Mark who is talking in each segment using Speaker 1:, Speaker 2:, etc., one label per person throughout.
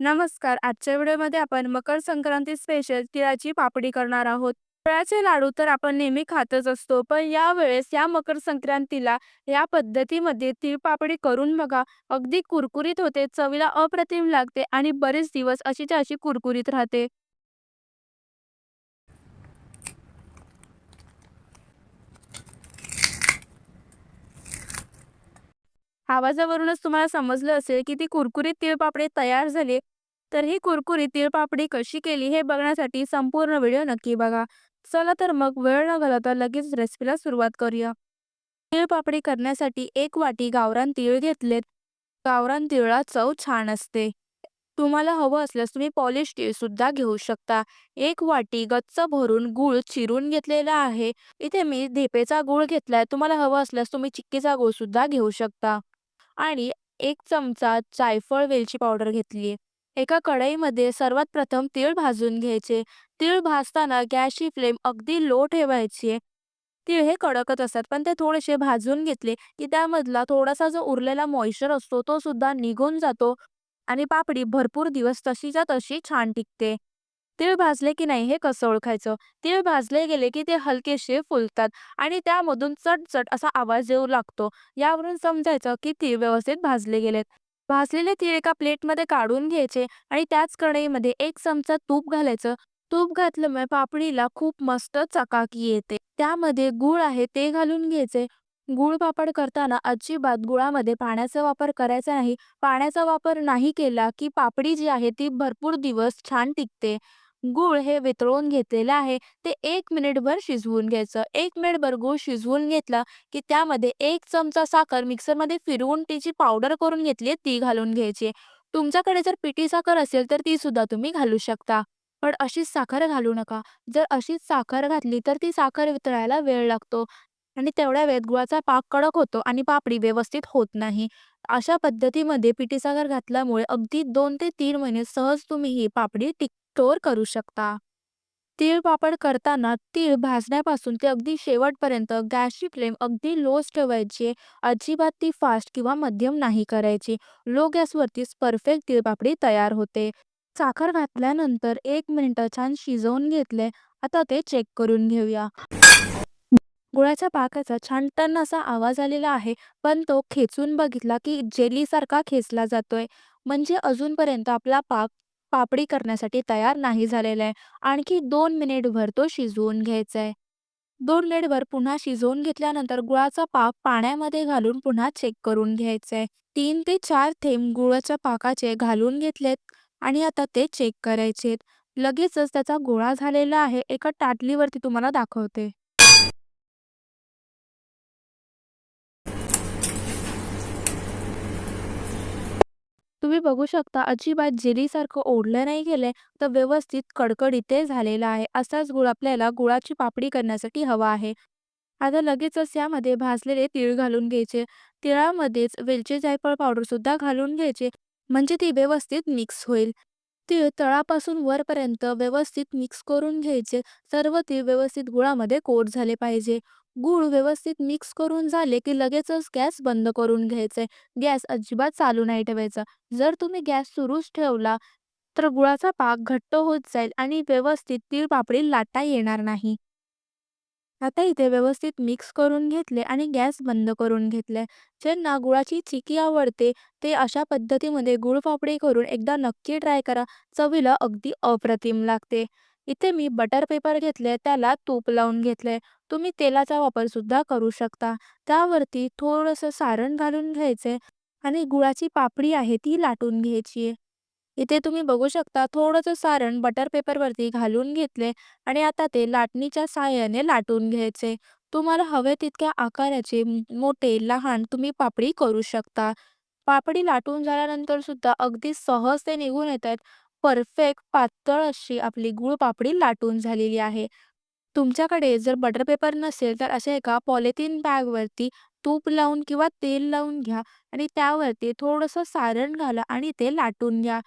Speaker 1: नमस्कार. आजच्या व्हिडिओमध्ये आपण मकर संक्रांती स्पेशल तिळाची पापडी करणार आहोत. तिळाचे लाडू तर आपण नेहमी खातच असतो पण यावेळेस या मकर संक्रांतीला या पद्धतीमध्ये तीळ पापडी करून बघा. अगदी कुरकुरीत होते चवीला अप्रतिम लागते आणि बरेच दिवस अशीच्या अशी कुरकुरीत राहते. आवाजावरूनच तुम्हाला समजलं असेल की ती कुरकुरीत तिळपापडी तयार झाली तर ही कुरकुरीत तिळपापडी कशी केली हे बघण्यासाठी संपूर्ण व्हिडिओ नक्की बघा. चला तर मग वेळ न घालवता लगेच रेसिपीला सुरुवात करूया. तिळपापडी करण्यासाठी एक वाटी गावरान तीळ घेतलेत. गावरान तिळला चव छान असते. तुम्हाला हवं असल्यास तुम्ही पॉलिश तीळ सुद्धा घेऊ शकता. एक वाटी गच्च भरून गूळ चिरून घेतलेला आहे. इथे मी धेपेचा गूळ घेतलाय. तुम्हाला हवं असल्यास तुम्ही चिक्कीचा गूळ सुद्धा घेऊ शकता. आणि एक चमचा जायफळ वेलची पावडर घेतली एका कढईमध्ये सर्वात प्रथम तीळ भाजून घ्यायचे. तीळ भाजताना गॅसची फ्लेम अगदी लो ठेवायची तीळ हे कडकच असतात पण ते थोडेसे भाजून घेतले की त्यामधला थोडासा जो उरलेला मॉइश्चर असतो तो सुद्धा निघून जातो आणि पापडी भरपूर दिवस तशीच्या तशी छान टिकते. तीळ भाजले की नाही हे कसं ओळखायचं? तीळ भाजले गेले की ते हलकेसे फुलतात आणि त्यामधून चटचट असा आवाज येऊ लागतो. यावरून समजायचं की तीळ व्यवस्थित भाजले गेलेत. भाजलेले तीळ एका प्लेटमध्ये काढून घ्यायचे आणि त्याच कढईमध्ये एक चमचा तूप घालायचं. तूप घातल्यामुळे पापडीला खूप मस्त चकाकी येते. त्यामध्ये गुळ आहे ते घालून घ्यायचे. गुळ पापड करताना अजिबात गुळामध्ये पाण्याचा वापर करायचा नाही. पाण्याचा वापर नाही केला की पापडी जी आहे ती भरपूर दिवस छान टिकते. गूळ हे वितळून घेतलेलं आहे. ते एक मिनिटभर शिजवून घ्यायचं. एक मिनिटभर गूळ शिजवून घेतला की त्यामध्ये एक चमचा साखर मिक्सरमध्ये फिरवून तिची पावडर करून घेतली ती घालून घ्यायची. तुमच्याकडे जर पिठी साखर असेल तर ती सुद्धा तुम्ही घालू शकता. पण अशीच साखर घालू नका. जर अशीच साखर घातली तर ती साखर वितळायला वेळ लागतो आणि तेवढ्या वेळेत गुळाचा पाक कडक होतो आणि पापडी व्यवस्थित होत नाही. अशा पद्धतीमध्ये पिठी साखर घातल्यामुळे अगदी दोन ते तीन महिने सहज तुम्ही ही पापडी टिक स्टोअर करू शकता. तीळ पापड करताना तीळ भाजण्यापासून ते अगदी शेवटपर्यंत गॅसची फ्लेम अगदी लोच ठेवायची. अजिबात ती फास्ट किंवा मध्यम नाही करायची. लो गॅसवरतीच परफेक्ट तीळ पापडी तयार होते. साखर घातल्यानंतर एक मिनिट छान शिजवून घेतले. आता ते चेक करून घेऊया. गुळाच्या पाकाचा छान टन असा आवाज आलेला आहे पण तो खेचून बघितला की जेलीसारखा खेचला जातोय. म्हणजे अजूनपर्यंत आपला पाक पापडी करण्यासाठी तयार नाही झालेला आहे. आणखी दोन मिनिटभर तो शिजवून घ्यायचा आहे. दोन मिनिटभर पुन्हा शिजवून घेतल्यानंतर गुळाचा पाक पाण्यामध्ये घालून पुन्हा चेक करून घ्यायचा आहे. तीन ते चार थेंब गुळाच्या पाकाचे घालून घेतलेत आणि आता ते चेक करायचे लगेचच त्याचा गोळा झालेला आहे. एका ताटलीवरती तुम्हाला दाखवते. तुम्ही बघू शकता अजिबात जेलीसारखं ओढलं नाही गेलंय तर व्यवस्थित कडकडीत ते झालेलं आहे. असाच गुळ आपल्याला गुळाची पापडी करण्यासाठी हवा आहे. आता लगेचच यामध्ये भाजलेले तीळ घालून घ्यायचे. तिळामध्येच वेलचे जायफळ पावडर सुद्धा घालून घ्यायचे म्हणजे ती व्यवस्थित मिक्स होईल. तीळ तळापासून वरपर्यंत व्यवस्थित मिक्स करून घ्यायचे. सर्व तीळ व्यवस्थित गुळामध्ये कोट झाले पाहिजे. गूळ व्यवस्थित मिक्स करून झाले की लगेचच गॅस बंद करून घ्यायचे. गॅस अजिबात चालू नाही ठेवायचा. जर तुम्ही गॅस सुरूच ठेवला तर गुळाचा पाक घट्ट होत जाईल आणि व्यवस्थित तीळ पापडी लाटा येणार नाही. आता इथे व्यवस्थित मिक्स करून घेतले आणि गॅस बंद करून घेतले. ज्यांना गुळाची चिकी आवडते ते अशा पद्धतीमध्ये गुळ पापडी करून एकदा नक्की ट्राय करा. चवीला अगदी अप्रतिम लागते. इथे मी बटर पेपर घेतले त्याला तूप लावून घेतले. तुम्ही तेलाचा वापर सुद्धा करू शकता. त्यावरती थोडंसं सारण घालून घ्यायचे आणि गुळाची पापडी आहे ती लाटून घ्यायची इथे तुम्ही बघू शकता थोडंसं सारण बटर पेपरवरती घालून घेतले आणि आता ते लाटणीच्या साहाय्याने लाटून घ्यायचे तुम्हाला हवे तितक्या आकाराचे मोठे लहान तुम्ही पापडी करू शकता. पापडी लाटून झाल्यानंतर सुद्धा अगदी सहज ते निघून येत आहेत परफेक्ट पातळ अशी आपली गुळ पापडी लाटून झालेली आहे. तुमच्याकडे जर बटर पेपर नसेल तर अशा एका पॉलिथिन बॅगवरती तूप लावून किंवा तेल लावून घ्या आणि त्यावरती थोडंसं सारण घाला आणि ते लाटून घ्या.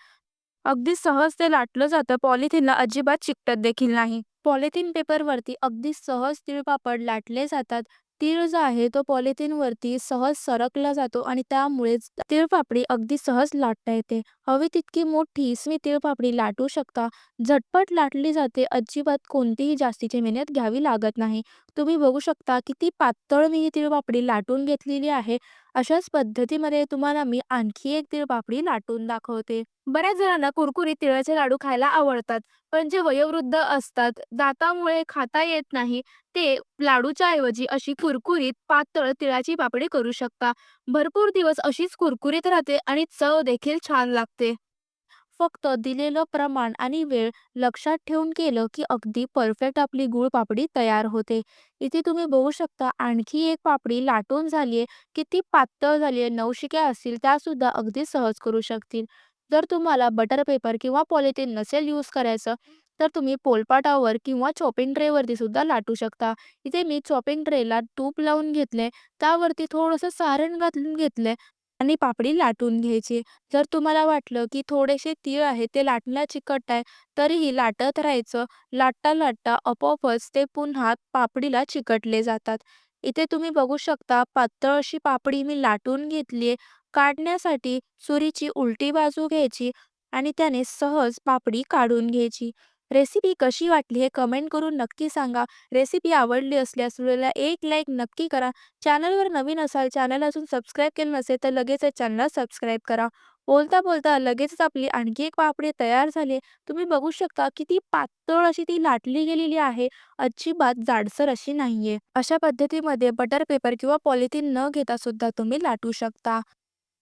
Speaker 1: अगदी सहज ते लाटलं जातं. पॉलिथिनला अजिबात चिकटत देखील नाही. पॉलिथिन पेपरवरती अगदी सहज तिळपापड लाटले जातात. तीळ जो आहे तो पॉलिथिनवरती सहज सरकला जातो आणि त्यामुळेच तिळपापडी अगदी सहज लाटता येते. हवी तितकी मोठी तुम्ही तिळपापडी लाटू शकता. झटपट लाटली जाते. अजिबात कोणतीही जास्तीची मेहनत घ्यावी लागत नाही. तुम्ही बघू शकता किती पातळ मी ही तिळपापडी लाटून घेतलेली आहे. अशाच पद्धतीमध्ये तुम्हाला मी आणखी एक तिळपापडी लाटून दाखवते. बऱ्याच जणांना कुरकुरीत तिळाचे लाडू खायला आवडतात. पण जे वयोवृद्ध असतात, दातामुळे खाता येत नाही, ते लाडूच्या ऐवजी अशी कुरकुरीत पातळ तिळाची पापडी करू शकता. भरपूर दिवस अशीच कुरकुरीत राहते आणि चव देखील छान लागते. फक्त दिलेलं प्रमाण आणि वेळ लक्षात ठेवून केलं की अगदी परफेक्ट आपली गूळ पापडी तयार होते. इथे तुम्ही बघू शकता आणखी एक पापडी लाटून झाली आहे किती पातळ झालीये. नवशिक्या असतील त्यासुद्धा अगदी सहज करू शकतील. जर तुम्हाला बटर पेपर किंवा पॉलिथिन नसेल यूज करायचं, तर तुम्ही पोलपाटावर किंवा चॉपिंग ट्रेवरती सुद्धा लाटू शकता. इथे मी चॉपिंग ट्रेला तूप लावून घेतले त्यावरती थोडंसं सारण घालून घेतले आणि पापडी लाटून घ्यायची. जर तुम्हाला वाटलं की थोडेसे तीळ आहे ते लाटणं चिकट आहे, तरीही लाटत राहायचं. लाटता-लाटता आपोआपच ते पुन्हा पापडीला चिकटले जातात. इथे तुम्ही बघू शकता पातळ अशी पापडी मी लाटून घेतलीये. काढण्यासाठी सुरीची उलटी बाजू घ्यायची आणि त्याने सहज पापडी काढून घ्यायची. रेसिपी कशी वाटली हे कमेंट करून नक्की सांगा. रेसिपी आवडली असल्यास व्हिडिओला एक लाईक नक्की करा. चॅनलवर नवीन असाल, चॅनल अजून सबस्क्राईब केलं नसेल तर लगेच चॅनलला सबस्क्राईब करा. बोलता-बोलता लगेचच आपली आणखी एक पापडी तयार झाली. तुम्ही बघू शकता किती पातळ अशी ती लाटली गेलेली आहे. अजिबात जाडसर अशी नाहीये. अशा पद्धतीमध्ये बटर पेपर किंवा पॉलिथिन न घेता सुद्धा तुम्ही लाटू शकता.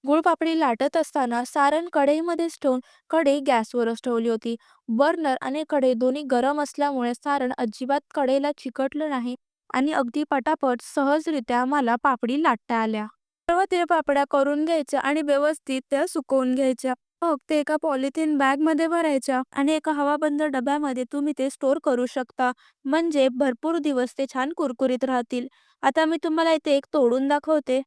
Speaker 1: गूळपापडी लाटत असताना सारण कढईमध्येच ठेवून कढई गॅसवरच ठेवली होती. बर्नर आणि कढई दोन्ही गरम असल्यामुळे सारण अजिबात कढईला चिकटलं नाही आणि अगदी पटापट सहजरित्या मला पापडी लाटता आल्या. सर्व पापड्या करून घ्यायच्या आणि व्यवस्थित त्या सुकवून घ्यायच्या. मग ते एका पॉलिथिन बॅगमध्ये भरायच्या आणि एका हवाबंद डब्यामध्ये तुम्ही ते स्टोर करू शकता. म्हणजे भरपूर दिवस ते छान कुरकुरीत राहतील. आता मी तुम्हाला इथे एक तोडून दाखवते.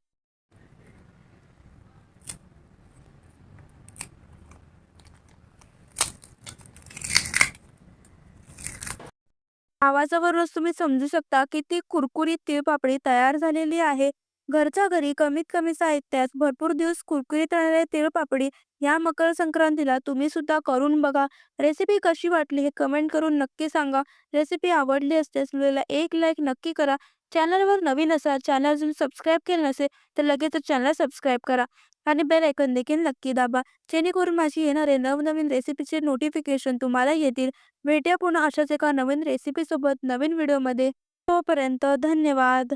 Speaker 1: आवाजावरूनच तुम्ही समजू शकता किती कुरकुरीत तिळपापडी तयार झालेली आहे. घरच्या घरी कमीत कमी साहित्यात भरपूर दिवस कुरकुरीत राहणारे तिळपापडी या मकर संक्रांतीला तुम्ही सुद्धा करून बघा. रेसिपी कशी वाटली हे कमेंट करून नक्की सांगा. रेसिपी आवडली असल्यास व्हिडिओला एक लाईक नक्की करा. चॅनलवर नवीन असाल, चॅनल अजून सबस्क्राईब केलं नसेल तर लगेच चॅनल सबस्क्राईब करा आणि बेल ऐकून देखील नक्की दाबा. जेणेकरून माझी येणारे नवनवीन रेसिपीचे नोटिफिकेशन तुम्हाला येतील. भेटूया पुन्हा अशाच एका नवीन रेसिपीसोबत नवीन व्हिडिओमध्ये. तोपर्यंत धन्यवाद.